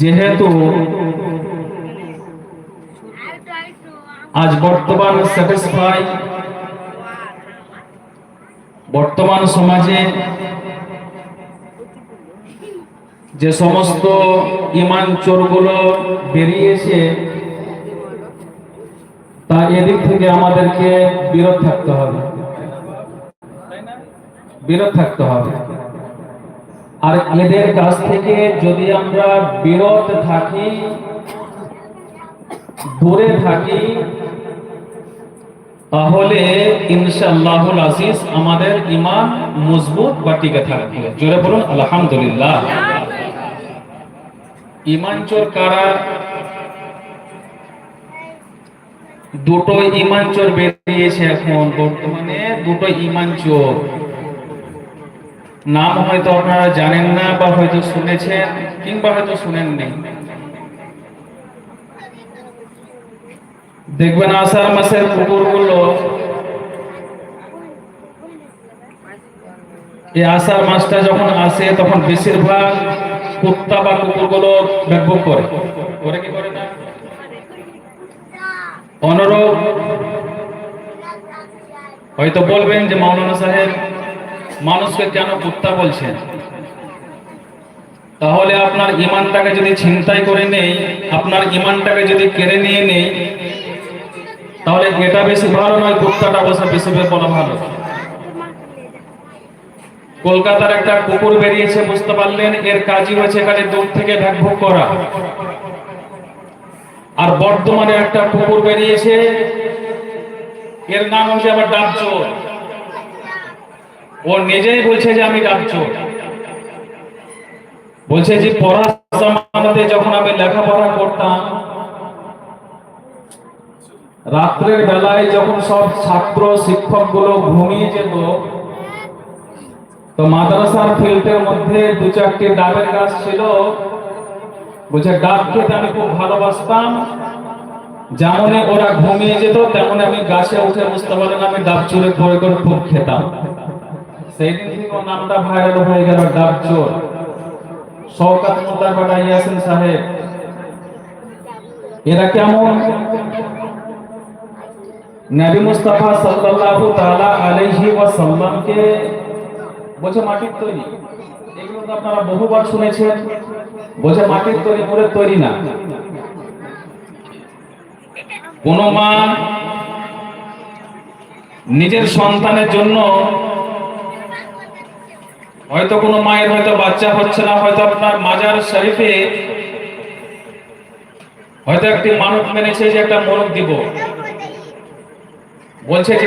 যেহেতু আজ বর্তমান স্যাটিসফাই বর্তমান সমাজে যে সমস্ত ইমান চোরগুলো বেরিয়েছে, তা এদিক থেকে আমাদেরকে বিরত থাকতে হবে। বিরত থাকতে হবে। আর এদের কাছ থেকে যদি আমরা বিরত থাকি, দূরে থাকি, তাহলে ইনশাআল্লাহুল আজিজ আমাদের ইমান মজবুত বা টিকে থাকবে। জোরে বলুন, আলহামদুলিল্লাহ। ইমান চোর কারা? দুটো ইমান চোর বেরিয়েছে এখন বর্তমানে দুটো ইমান চোর। নাম হয়তো আপনারা জানেন না বা হয়তো শুনেছেন, কিংবা হয়তো শুনেননি দেখবেন আষাঢ় মাসের কুকুরগুলো, এই আষাঢ় মাসটা যখন আসে, তখন বেশিরভাগ কুত্তা বা কুকুরগুলো ব্যাপক করে। করে না? হয়তো বলবেন যে মাওলানা সাহেব মানুষকে কেন কুত্তা বলছেন? তাহলে আপনার ইমানটাকে যদি ছিনতাই করে নেই, আপনার ইমানটাকে যদি কেড়ে নিয়ে নেই, তাহলে এটা বেশি ভালো নয়, কুত্তাটা অবশ্য বেশি বলা ভালো। কলকাতার একটা কুকুর বেরিয়েছে, বুঝতে পারলেন, এর কাজই হচ্ছে এখানে দূর থেকে ভোগ করা। আর বর্তমানে একটা কুকুর বেরিয়েছে, এর নাম হচ্ছে আবার ডাব চোর ও নিজেই বলছে যে আমি ডাব চোর বলছে যে পড়ার যখন আমি লেখাপড়া করতাম, রাত্রের বেলায় যখন সব ছাত্র শিক্ষকগুলো ঘুমিয়ে যেত, তো মাদ্রাসার ফিল্ডের মধ্যে দু চারটি ডাবের গাছ ছিল। বলছে, ডাব খেতে আমি খুব ভালোবাসতাম। যেমন ওরা ঘুমিয়ে যেত, তেমন আমি গাছে উঠে বুঝতে পারলেন আমি ডাব চোরে করে করে খুব খেতাম। সেই দিন থেকে ওর নামটা ভাইরাল হয়ে গেল ডাব চোর। শওকাত মোল্লার বেটা ইয়াসিন সাহেব। এরা কেমন? মুস্তাফা বলছে মাটির তৈরি। আপনারা বহুবার শুনেছেন। বলছে মাটির তৈরি করে তৈরি না। কোন মা নিজের সন্তানের জন্য হয়তো কোনো মায়ের হয়তো বাচ্চা হচ্ছে না, হয়তো আপনার মাজার শরীফে হয়তো একটি মানব মেনেছে যে একটা মোরগ দিব। বলছে যে